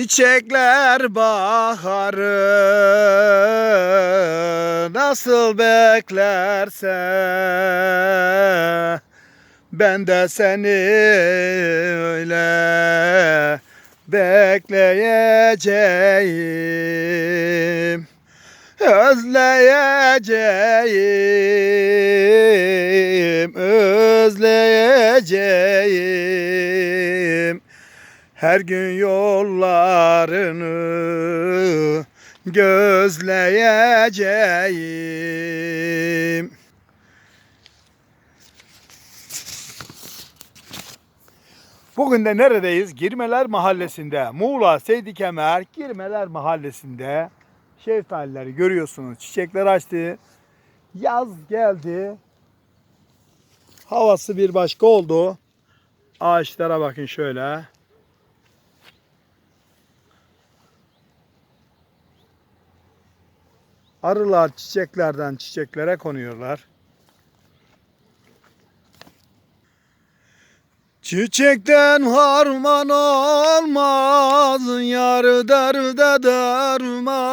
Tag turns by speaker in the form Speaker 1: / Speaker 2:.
Speaker 1: Çiçekler baharı nasıl beklerse ben de seni öyle bekleyeceğim özleyeceğim özleyeceğim her gün yollarını gözleyeceğim. Bugün de neredeyiz? Girmeler Mahallesi'nde. Muğla Seydi Kemer Girmeler Mahallesi'nde şeftalileri görüyorsunuz. Çiçekler açtı. Yaz geldi. Havası bir başka oldu. Ağaçlara bakın şöyle. Arılar çiçeklerden çiçeklere konuyorlar. Çiçekten harman olmaz, yar derde derman.